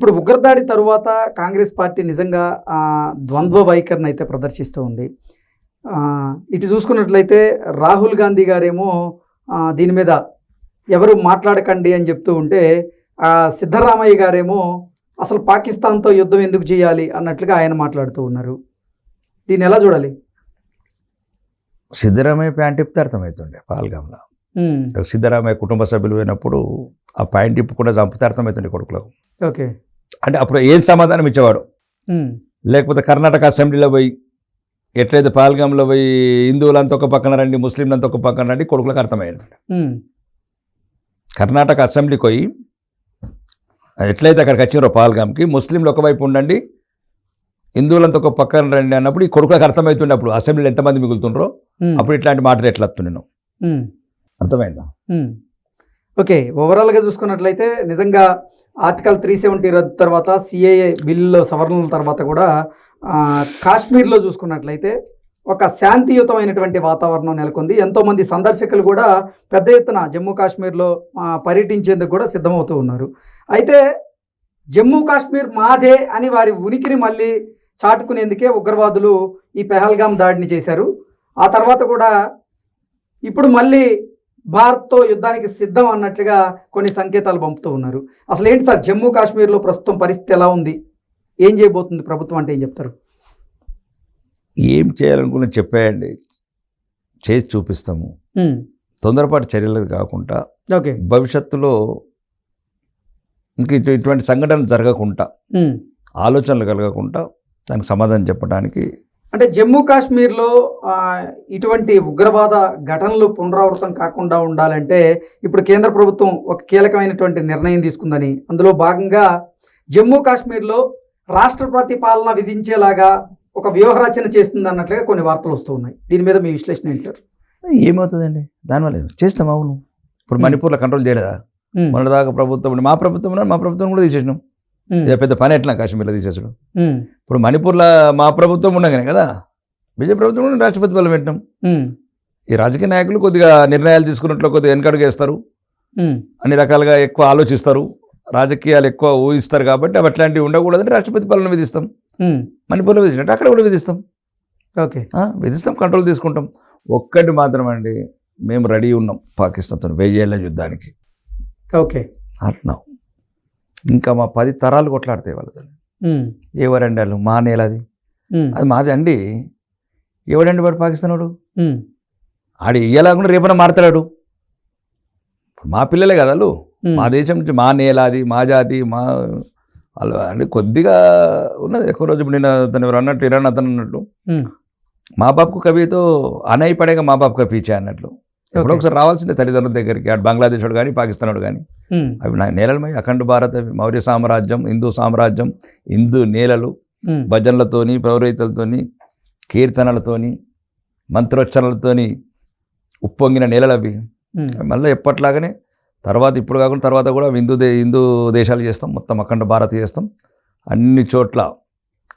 ఇప్పుడు ఉగ్రదాడి తరువాత కాంగ్రెస్ పార్టీ నిజంగా ద్వంద్వ వైఖరిని అయితే ప్రదర్శిస్తూ ఉంది. ఇటు చూసుకున్నట్లయితే రాహుల్ గాంధీ గారేమో దీని మీద ఎవరు మాట్లాడకండి అని చెప్తూ ఉంటే ఆ, సిద్ధరామయ్య గారేమో అసలు పాకిస్తాన్తో యుద్ధం ఎందుకు చేయాలి అన్నట్లుగా ఆయన మాట్లాడుతూ ఉన్నారు. దీన్ని ఎలా చూడాలి? సిద్ధరామయ్య ప్యాంట్ ఇప్పితే అర్థమవుతుండే పాల్గాంలో. సిద్ధరామయ్య కుటుంబ సభ్యులు పోయినప్పుడు ఆ ప్యాంట్ ఇప్పకుండా చంపితే అర్థమవుతుండే కొడుకులకు. ఓకే. అంటే అప్పుడు ఏం సమాధానం ఇచ్చేవాడు? లేకపోతే కర్ణాటక అసెంబ్లీలో పోయి ఎట్లయితే పాల్గాంలో పోయి హిందువులంతా ఒక పక్కన రండి ముస్లింలంతా ఒక పక్కన రండి కొడుకులకు అర్థమైంది ఉమ్, కర్ణాటక అసెంబ్లీకి పోయి ఎట్లయితే అక్కడికి వచ్చినారో పాల్గాంకి ముస్లింలు ఒకవైపు ఉండండి హిందువులంతా ఒక పక్కన రండి అన్నప్పుడు ఈ కొడుకులకు అర్థమవుతుండే అప్పుడు అసెంబ్లీలో ఎంతమంది మిగులుతుండ్రో అప్పుడు ఇట్లాంటి మాటలు ఎట్లా వస్తున్నాను. అర్థమైందా. ఓకే ఓవరాల్గా చూసుకున్నట్లయితే నిజంగా ఆర్టికల్ త్రీ సెవెంటీ రద్దు తర్వాత సిఏఏ బిల్లులో సవరణల తర్వాత కూడా కాశ్మీర్లో చూసుకున్నట్లయితే ఒక శాంతియుతమైనటువంటి వాతావరణం నెలకొంది. ఎంతోమంది సందర్శకులు కూడా పెద్ద ఎత్తున జమ్మూ కాశ్మీర్లో పర్యటించేందుకు కూడా సిద్ధమవుతూ ఉన్నారు. అయితే జమ్మూ కాశ్మీర్ మాదే అని వారి ఉనికిని మళ్ళీ చాటుకునేందుకే ఉగ్రవాదులు ఈ పెహల్గాం దాడిని చేశారు. ఆ తర్వాత కూడా ఇప్పుడు మళ్ళీ భారత్తో యుద్ధానికి సిద్ధం అన్నట్లుగా కొన్ని సంకేతాలు పంపుతూ ఉన్నారు. అసలు ఏంటి సార్? జమ్మూ కాశ్మీర్లో ప్రస్తుతం పరిస్థితి ఎలా ఉంది? ఏం చేయబోతుంది ప్రభుత్వం అంటే ఏం చెప్తారు? ఏం చేయాలనుకున్న చెప్పేయండి. చేసి చూపిస్తాము. తొందరపాటు చర్యలు కాకుండా ఓకే. భవిష్యత్తులో ఇంక ఇటు ఇటువంటి సంఘటనలు జరగకుండా. ఆలోచనలు కలగకుండా దానికి సమాధానం చెప్పడానికి అంటే జమ్మూ కాశ్మీర్లో ఇటువంటి ఉగ్రవాద ఘటనలు పునరావృతం కాకుండా ఉండాలంటే ఇప్పుడు కేంద్ర ప్రభుత్వం ఒక కీలకమైనటువంటి నిర్ణయం తీసుకుందని. అందులో భాగంగా జమ్మూ కాశ్మీర్లో రాష్ట్రపతి పాలన విధించేలాగా ఒక వ్యూహరచన చేస్తుంది అన్నట్లుగా కొన్ని వార్తలు వస్తూ ఉన్నాయి. దీని మీద మీ విశ్లేషణ ఏంటి సార్? ఏమవుతుందండి? దానివల్ల? చేస్తాం అవును. ఇప్పుడు. మణిపూర్లో కంట్రోల్ చేయలేదా? ఉమ్, మన దాకా ప్రభుత్వం మా ప్రభుత్వం మా ప్రభుత్వం కూడా తీసేసినాం. పెద్ద పని ఎట్లా కాశ్మీర్లో తీసేసడం? ఇప్పుడు మణిపూర్లో మా ప్రభుత్వం ఉండగానే కదా బీజేపీ ప్రభుత్వం రాష్ట్రపతి బలం పెట్టినాం. ఈ రాజకీయ నాయకులు కొద్దిగా నిర్ణయాలు తీసుకున్నట్లు కొద్దిగా వెనకడుగు వేస్తారు ఉమ్, అన్ని రకాలుగా ఎక్కువ ఆలోచిస్తారు. రాజకీయాలు ఎక్కువ ఊహిస్తారు కాబట్టి అవి అట్లాంటివి ఉండకూడదని రాష్ట్రపతి పాలన విధిస్తాం. మణిపూర్లో విధించినట్టు అక్కడ కూడా విధిస్తాం. ఓకే. విధిస్తాం కంట్రోల్ తీసుకుంటాం. ఒక్కటి మాత్రం అండి మేము రెడీ ఉన్నాం పాకిస్తాన్తో వెయ్యేళ్ళ యుద్ధానికి. ఓకే. అంటున్నాం ఇంకా మా పది తరాలు కొట్లాడతాయి వాళ్ళతో ఎవరండి వాళ్ళు మా నేలది. ఉమ్, అది మాది అండి. ఎవడండి వాడు పాకిస్తాన్ వాడు ఆడు ఇయ్యలేకుండా రేపన మారుతాడు ఇప్పుడు మా పిల్లలే కదా వాళ్ళు. మా దేశం నుంచి మా నేల అది మా జాతి మా వాళ్ళు అంటే కొద్దిగా ఉన్నది. ఎక్కువ రోజు ఇప్పుడు నేను అతను ఎవరు అన్నట్టు ఇరాన్ అతను అన్నట్టు. మా బాబుకు కవితో అనయి పడేగా మా బాబుకు పీచే అన్నట్లు. ఎప్పుడో ఓకే. ఒకసారి రావాల్సిందే తల్లిదండ్రుల దగ్గరికి. అటు బంగ్లాదేశ్ వాడు కానీ పాకిస్తాన్ వాడు కానీ అవి నా నేలలమై అఖండ భారత మౌర్య సామ్రాజ్యం హిందూ సామ్రాజ్యం హిందూ నేలలు భజనలతోని పౌరహితలతోని కీర్తనలతోని మంత్రోచ్చరణలతోని ఉప్పొంగిన నేలలు అవి మళ్ళీ ఎప్పట్లాగానే తర్వాత ఇప్పుడు కాకుండా తర్వాత కూడా హిందూ దే హిందూ దేశాలు చేస్తాం. మొత్తం అఖండ భారత్ చేస్తాం. అన్ని చోట్ల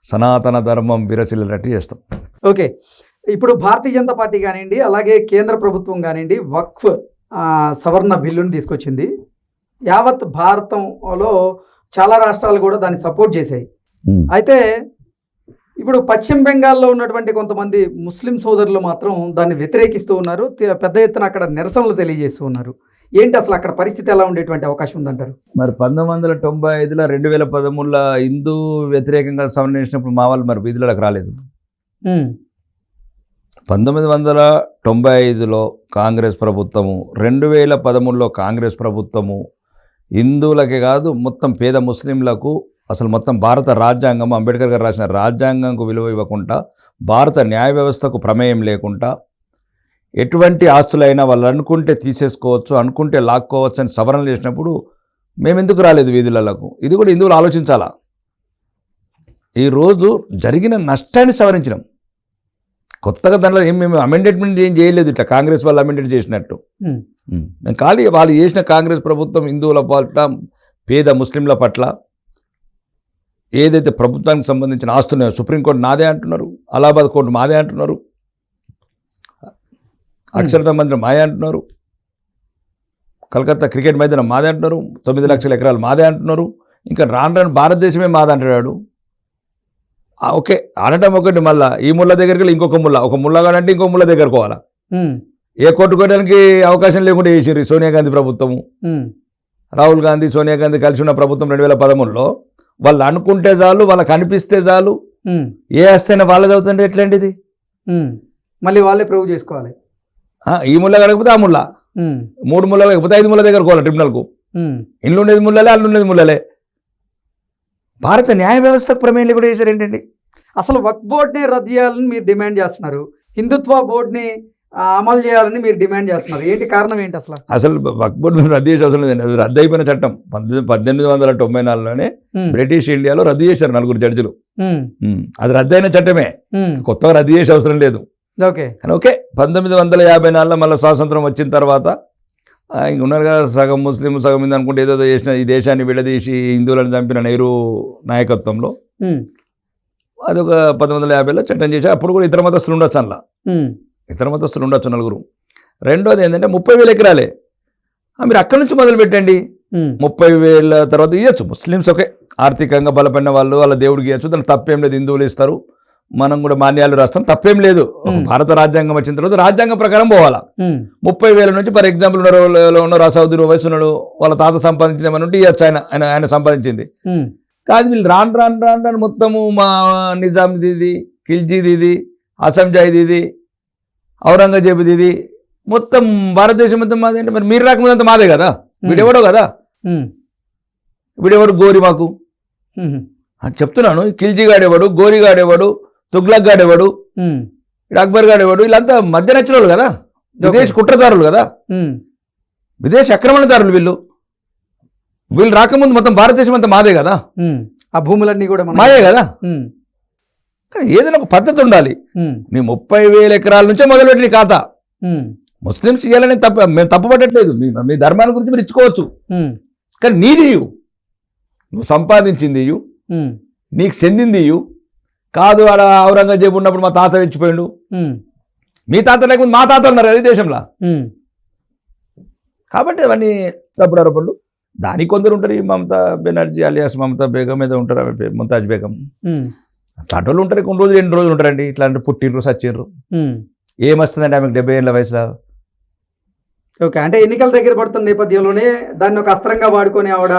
సనాతన ధర్మం విరచిల్లేటట్టు చేస్తాం. ఓకే. ఇప్పుడు భారతీయ జనతా పార్టీ కానివ్వండి అలాగే కేంద్ర ప్రభుత్వం కానివ్వండి వక్ఫ్ సవరణ బిల్లుని తీసుకొచ్చింది. యావత్ భారతంలో చాలా రాష్ట్రాలు కూడా దాన్ని సపోర్ట్ చేశాయి. అయితే ఇప్పుడు పశ్చిమ బెంగాల్లో ఉన్నటువంటి కొంతమంది ముస్లిం సోదరులు మాత్రం దాన్ని వ్యతిరేకిస్తూ ఉన్నారు. పెద్ద ఎత్తున అక్కడ నిరసనలు తెలియజేస్తూ ఉన్నారు. ఏంటి అసలు అక్కడ పరిస్థితి ఎలా ఉండేటువంటి అవకాశం ఉందంటారు? మరి పంతొమ్మిది వందల తొంభై ఐదులో రెండు వేల పదమూడులో హిందూ వ్యతిరేకంగా సమన్వయించినప్పుడు మా వాళ్ళు మరి వీధులకు రాలేదు. పంతొమ్మిది వందల తొంభై ఐదులో కాంగ్రెస్ ప్రభుత్వము రెండు వేల పదమూడులో కాంగ్రెస్ ప్రభుత్వము హిందువులకే కాదు మొత్తం పేద ముస్లింలకు అసలు మొత్తం భారత రాజ్యాంగం అంబేద్కర్ గారు రాసిన రాజ్యాంగంకు విలువ ఇవ్వకుండా భారత న్యాయ వ్యవస్థకు ప్రమేయం లేకుండా ఎటువంటి ఆస్తులైనా వాళ్ళు అనుకుంటే తీసేసుకోవచ్చు అనుకుంటే లాక్కోవచ్చు అని సవరణలు చేసినప్పుడు మేము ఎందుకు రాలేదు వీధులకు ఇది కూడా హిందువులు ఆలోచించాలా? ఈరోజు జరిగిన నష్టాన్ని సవరించినాం. కొత్తగా దాంట్లో ఏం మేము అమెండెంట్మెంట్ ఏం చేయలేదు ఇట్లా కాంగ్రెస్ వాళ్ళు అమెండెంట్ చేసినట్టు. ఖాళీ వాళ్ళు చేసిన కాంగ్రెస్ ప్రభుత్వం హిందువుల పట్ల పేద ముస్లింల పట్ల ఏదైతే ప్రభుత్వానికి సంబంధించిన ఆస్తున్నాయో సుప్రీంకోర్టు నాదే అంటున్నారు అలహాబాద్ కోర్టు మాదే అంటున్నారు అక్షరత మందిరం మాదే అంటున్నారు కలకత్తా క్రికెట్ మైదానం మాదే అంటున్నారు తొమ్మిది లక్షల ఎకరాలు మాదే అంటున్నారు ఇంకా రాను రాను భారతదేశమే మాదంటాడు ఓకే అనటం ఒకటి మళ్ళా ఈ ముళ్ళ దగ్గరికి వెళ్ళి ఇంకొక ముళ్ళ ఒక ముళ్ళగాడంటే ఇంకో ముళ్ళ దగ్గరకు పోవాలా? ఉమ్, ఏ కొట్టుకోవడానికి అవకాశం లేకుండా చేసిర్రు సోనియా గాంధీ ప్రభుత్వము. రాహుల్ గాంధీ సోనియా గాంధీ కలిసి ఉన్న ప్రభుత్వం రెండు వేల పదమూడులో వాళ్ళు అనుకుంటే చాలు వాళ్ళకి అనిపిస్తే చాలు. ఏ వస్తేనే వాళ్ళది అవుతుంటే ఎట్లాంటి ఇది ఉమ్. మళ్ళీ వాళ్ళే ప్రూవ్ చేసుకోవాలి. ఈ ముళ్ళ కడకపోతే ఆ ముళ్ళ. మూడు ముళ్ళ లేకపోతే ఐదు ముళ్ళ దగ్గర పోవాలి ట్రిబ్యునల్కు. ఇల్లు ఉండేది ముళ్ళలే అల్లు ఉండేది ముళ్ళలే. భారత న్యాయ వ్యవస్థకు ప్రమేయం కూడా చేశారు ఏంటండి? అసలు వక్ బోర్డ్ని రద్దు చేయాలని మీరు డిమాండ్ చేస్తున్నారు. హిందుత్వ బోర్డ్ని అమలు చేయాలని మీరు డిమాండ్ చేస్తున్నారు. ఏంటి కారణం ఏంటి అసలు? అసలు వక్ఫ్ బోర్డు మీద రద్దు చేసే అవసరం లేదండి అది రద్దు అయిపోయిన చట్టం. పద్దెనిమిది పద్దెనిమిది వందల తొంభై నాలుగులోనే బ్రిటిష్ ఇండియాలో రద్దు చేశారు నలుగురు జడ్జిలు. అది రద్దు అయిన చట్టమే కొత్తగా రద్దు చేసే అవసరం లేదు. ఓకే. కానీ ఓకే పంతొమ్మిది వందల యాభై నాలుగులో మళ్ళీ స్వాతంత్రం వచ్చిన తర్వాత ఆ, ఇంక ఉన్నారు కదా సగం ముస్లిం సగం ఇది అనుకుంటే ఏదో చేసిన ఈ దేశాన్ని విడదీసి హిందువులను చంపిన నెహ్రూ నాయకత్వంలో. అదొక పంతొమ్మిది వందల యాభైలో చట్టం చేసి అప్పుడు కూడా ఇతర మతస్థులు ఉండొచ్చు అందులో. ఉమ్, ఇతర మతస్థులు ఉండొచ్చు నలుగురు. రెండోది ఏంటంటే ముప్పై వేల ఎకరాలే. మీరు అక్కడి నుంచి మొదలు పెట్టండి. ముప్పై వేల తర్వాత ఇవ్వచ్చు ముస్లిమ్స్ ఒకే ఆర్థికంగా బలపడిన వాళ్ళు వాళ్ళ దేవుడికి ఇవ్వచ్చు దానికి తప్పేం లేదు. హిందువులు ఇస్తారు. మనం కూడా మాన్యాలు రాస్తాం. తప్పేం లేదు. భారత రాజ్యాంగం వచ్చిన తర్వాత రాజ్యాంగం ప్రకారం పోవాలా. ముప్పై వేల నుంచి ఫర్ ఎగ్జాంపుల్ ఉన్న రాసౌదీన్ వయసు ఉన్నాడు వాళ్ళ తాత సంపాదించింది ఏమైనా ఉంటే ఇవ్వచ్చు ఆయన. ఆయన ఆయన సంపాదించింది. కాదు వీళ్ళు రాను రాను రాను రాను మొత్తము మా నిజాంది ఇది ఖిల్జీది ఇది అసంజాయిది ఇది ఔరంగజేబుది ఇది మొత్తం భారతదేశం మొత్తం మాదే అంటే మరి మీరు రాకముందు అంతా మాదే కదా? వీడెవడో కదా? వీడెవడు? గోరి మాకు. చెప్తున్నాను. ఖిల్జీ గాడేవాడు గోరి గాడేవాడు తుగ్లక్ గాడేవాడు అక్బర్ గాడేవాడు వీళ్ళంతా మధ్య నచ్చిన వాళ్ళు కదా విదేశీ కుట్రదారులు కదా? విదేశీ ఆక్రమణదారులు వీళ్ళు. వీళ్ళు రాకముందు మొత్తం భారతదేశం అంతా మాదే కదా. ఆ భూములన్నీ కూడా మాయే కదా? ఏదైనా ఒక పద్ధతి ఉండాలి. నీ ముప్పై వేల ఎకరాల నుంచే మొదలుపెట్టి నీ ఖాతా. ముస్లిమ్స్ ఇవ్వాలని తప్ప మేము తప్పు పట్టట్లేదు మీ ధర్మాన్ని గురించి మీరు ఇచ్చుకోవచ్చు. కానీ నీది నువ్వు సంపాదించింది నీకు చెందింది కాదు ఆడ ఔరంగజేబు ఉన్నప్పుడు మా తాత తెచ్చిపోయాడు ఉమ్, మీ తాత లేకపోతే మా తాత ఉన్నారు ఈ దేశంలో. కాబట్టి అవన్నీ తప్పుడు ఆరోపణలు. దానికి కొందరు ఉంటారు ఈ మమతా బెనర్జీ అలియాస్ మమతా బేగం ఏదో ఉంటారు ముంతాజ్ బేగం. అట్లాంటి వాళ్ళు ఉంటారు కొన్ని రోజులు ఎన్ని రోజులు ఉంటారండి. ఇట్లాంటి పుట్టినరు సచ్చిండ్రు ఉమ్. ఏమొస్తుందండి ఆమెకు డెబ్బై ఏళ్ళ వయసులో ఓకే అంటే ఎన్నికల దగ్గర పడుతున్న నేపథ్యంలోనే దాన్ని ఒక అస్త్రంగా వాడుకొని ఆవిడ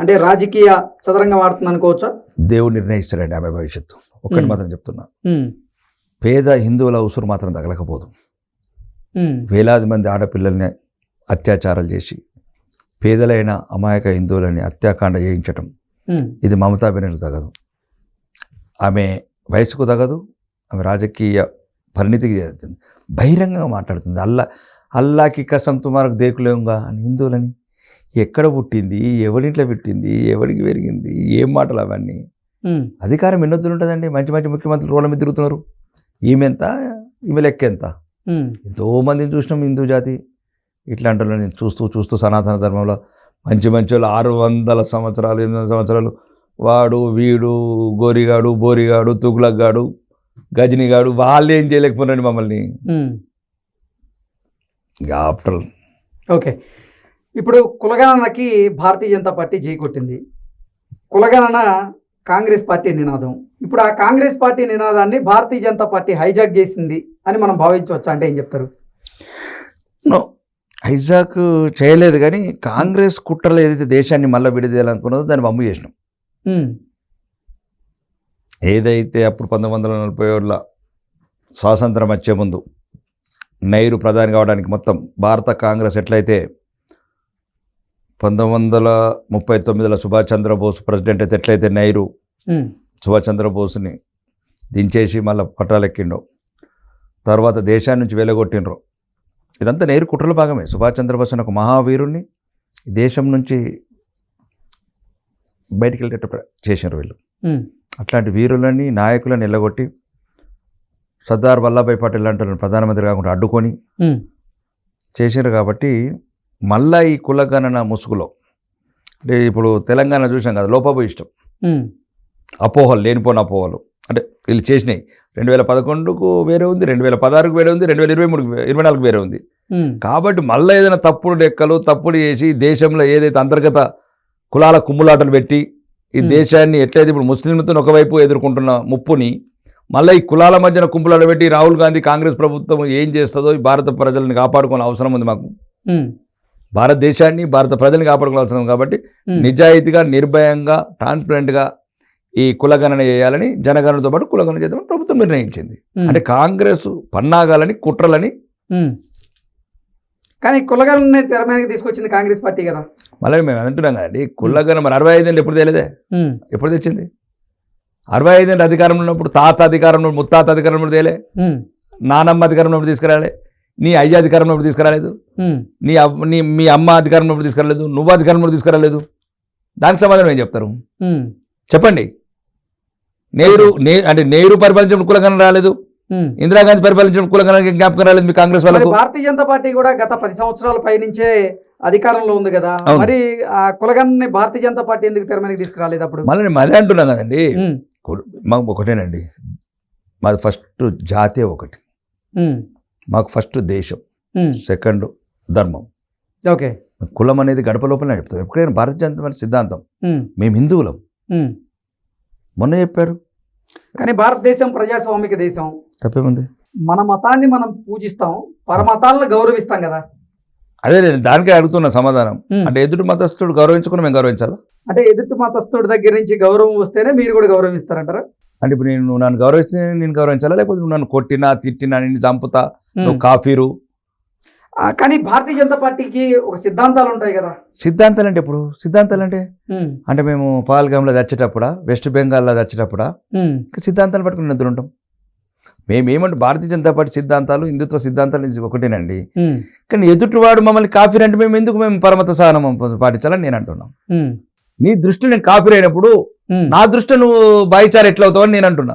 అంటే రాజకీయ చదరంగా వాడుతుంది అనుకోవచ్చా? దేవుడు నిర్ణయిస్తాడండి ఆమె భవిష్యత్తు. ఒక్కటి. మాత్రం చెప్తున్నా. పేద హిందువుల ఉసురు మాత్రం తగలకపోదు. వేలాది మంది ఆడపిల్లల్ని అత్యాచారాలు చేసి పేదలైన అమాయక హిందువులని హత్యాకాండ చేయించటం ఇది మమతా బెనర్జీ తగదు. ఆమె వయసుకు తగదు ఆమె రాజకీయ పరిణితికి చేస్తుంది బహిరంగంగా మాట్లాడుతుంది. అల్లా అల్లాకి కసం తుమారకు దేకులేంగా అని హిందువులని. ఎక్కడ పుట్టింది? ఎవడింట్లో పుట్టింది? ఎవడికి పెరిగింది? ఏం మాటలు అవన్నీ? అధికారం ఎన్నొద్దులు ఉంటుందండి? మంచి మంచి ముఖ్యమంత్రులు రోడ్ల మీద తిరుగుతున్నారు. ఈమె ఎంత? ఈమె లెక్క ఎంత? ఎంతో మందిని చూసినాం హిందూ జాతి. ఇట్లాంటి నేను చూస్తూ చూస్తూ సనాతన ధర్మంలో మంచి మంచి వాళ్ళు ఆరు వందల సంవత్సరాలు ఎనిమిది సంవత్సరాలు వాడు వీడు గోరిగాడు బోరిగాడు తుగులగ్గాడు గజనిగాడు వాళ్ళు ఏం చేయలేకపోయినండి మమ్మల్ని ఆఫ్టర్ ఓకే. ఇప్పుడు కులగణనకి భారతీయ జనతా పార్టీ జై కొట్టింది. కులగణన కాంగ్రెస్ పార్టీ నినాదం. ఇప్పుడు ఆ కాంగ్రెస్ పార్టీ నినాదాన్ని భారతీయ జనతా పార్టీ హైజాక్ చేసింది అని మనం భావించవచ్చా అంటే ఏం చెప్తారు? నో హైజాక్ చేయలేదు కానీ కాంగ్రెస్ కుట్రలో ఏదైతే దేశాన్ని మళ్ళీ విడదీయాలనుకున్నదో దాన్ని బొమ్మ చేసినాం. ఏదైతే అప్పుడు పంతొమ్మిది వందల నలభై ఏడులో స్వాతంత్రం వచ్చే ముందు నైరు ప్రధాని కావడానికి మొత్తం భారత కాంగ్రెస్ ఎట్లయితే పంతొమ్మిది వందల ముప్పై తొమ్మిదిలో సుభాష్ చంద్రబోస్ ప్రెసిడెంట్ అయితే ఎట్లయితే నైరు సుభాష్ చంద్రబోస్ని దించేసి మళ్ళీ పట్టాలెక్కిండో తర్వాత దేశాన్ని నుంచి వెలగొట్టిండ్రు ఇదంతా నేరు కుట్రల భాగమే. సుభాష్ చంద్రబోస్ అనే ఒక మహావీరుణ్ణి ఈ దేశం నుంచి బయటికి వెళ్ళేటట్టు ప్ర- చేసినారు వీళ్ళు అట్లాంటి వీరులని నాయకులను నిల్లగొట్టి సర్దార్ వల్లభాయ్ పటేల్ అంటారు ప్రధానమంత్రి కాకుండా అడ్డుకొని చేశారు కాబట్టి మళ్ళా ఈ కులగణన ముసుగులో. అంటే ఇప్పుడు తెలంగాణ చూసాం కదా లోపభూయిష్టం అపోహలు లేనిపోని అపోహలు. అంటే వీళ్ళు చేసినాయి. రెండు వేల పదకొండుకు వేరే ఉంది రెండు వేల పదహారుకు వేరే ఉంది రెండు వేల ఇరవై మూడుకు ఇరవై నాలుగు వేరే ఉంది. కాబట్టి మళ్ళీ ఏదైనా తప్పుడు లెక్కలు తప్పుడు చేసి దేశంలో ఏదైతే అంతర్గత కులాల కుమ్ములాటలు పెట్టి ఈ. దేశాన్ని ఎట్లయితే ఇప్పుడు ముస్లింలతో ఒకవైపు ఎదుర్కొంటున్న ముప్పుని మళ్ళీ ఈ కులాల మధ్యన కుమ్ములాట పెట్టి రాహుల్ గాంధీ కాంగ్రెస్ ప్రభుత్వం ఏం చేస్తుందో ఈ భారత ప్రజల్ని కాపాడుకోవాల్సిన అవసరం ఉంది మాకు భారతదేశాన్ని భారత ప్రజల్ని కాపాడుకోవాల్సిన అవసరం కాబట్టి. నిజాయితీగా నిర్భయంగా ట్రాన్స్పరెంట్గా ఈ కులగణన చేయాలని జనగణనతో పాటు కులగణన చేద్దామని ప్రభుత్వం నిర్ణయించింది. అంటే కాంగ్రెస్ పన్నాగాలని కుట్రలని. కానీ కులగలని తెర మీదకి తీసుకొచ్చింది కాంగ్రెస్ పార్టీ కదా. మళ్ళీ మేము అంటున్నాం కదండి కులగణ మరి అరవై ఐదేళ్ళు ఎప్పుడు తెలియదే? ఎప్పుడు తెచ్చింది? అరవై ఐదేళ్ళు అధికారంలో ఉన్నప్పుడు తాత అధికారంలో ముత్తాత అధికారంలో తేలే నానమ్మ అధికారంలో తీసుకురాలే. నీ అయ్య అధికారంలో తీసుకురాలేదు. నీ నీ మీ అమ్మ అధికారంలో తీసుకురాలేదు. నువ్వు అధికారంలో తీసుకురాలేదు. దానికి సమాధానం ఏం చెప్తారు? చెప్పండి. నెహ్రూ నే అంటే నెహ్రూ పరిపాలించిన కులగణన రాలేదు. ఇందిరాగాంధీ పరిపాలించిన కులగణన జ్ఞాపకం రాలేదు మీ కాంగ్రెస్ వాళ్ళకు. భారతీయ జనతా పార్టీ కూడా గత పది సంవత్సరాల పైనుంచే అధికారంలో ఉంది కదా. మరి ఆ కులగన్ని భారతీయ జనతా పార్టీ ఎందుకు తెర మీదకి తీసుకురాలేదు అప్పుడు? మళ్ళీ నేను అదే అంటున్నాను కదండి. కుల- మాకు ఒకటేనండి. మాది ఫస్ట్ జాతే ఒకటి. ఉమ్, మాకు ఫస్ట్ దేశం. సెకండ్ ధర్మం. ఓకే. కులం అనేది గడప లోపల చెప్తాం ఎప్పుడైనా భారత జనతా పార్టీ సిద్ధాంతం. మేము హిందువులం. మొన్న చెప్పారు. కానీ భారతదేశం ప్రజాస్వామిక దేశం. తప్పేముంది? మన మతాన్ని మనం పూజిస్తాం పరమతాలను గౌరవిస్తాం కదా. అదే నేను దానికే అడుగుతున్న సమాధానం. అంటే ఎదుటి మతస్థుడు గౌరవించుకుని మేము గౌరవించాలా? అంటే ఎదుటి మతస్థుడి దగ్గర నుంచి గౌరవం వస్తేనే మీరు కూడా గౌరవిస్తారంటారా? అంటే ఇప్పుడు నేను నన్ను గౌరవిస్తే నేను గౌరవించాలా? లేకపోతే నువ్వు నన్ను కొట్టినా తిట్టినా నిన్ను చంపుతా నువ్వు కాఫీరు? కానీ భారతీయ జనతా పార్టీకి ఒక సిద్ధాంతాలు ఉంటాయి కదా. సిద్ధాంతాలు అంటే ఇప్పుడు సిద్ధాంతాలు అంటే? అంటే మేము పాల్గామ్లో చచ్చేటప్పుడా? వెస్ట్ బెంగాల్లో చచ్చేటప్పుడా? ఇంకా సిద్ధాంతాలు పట్టుకుని నిద్ర ఉంటాం. మేము ఏమంటే భారతీయ జనతా పార్టీ సిద్ధాంతాలు హిందుత్వ సిద్ధాంతాలు ఒకటేనండి. కానీ ఎదుటివాడు మమ్మల్ని కాఫీ అంటే మేము ఎందుకు మేము పరమత సహనం పాటించాలని నేను అంటున్నాను నీ దృష్టి నేను కాఫీ అయినప్పుడు. నా దృష్టి నువ్వు బాయిచారు ఎట్లా అవుతావు అని నేను అంటున్నా.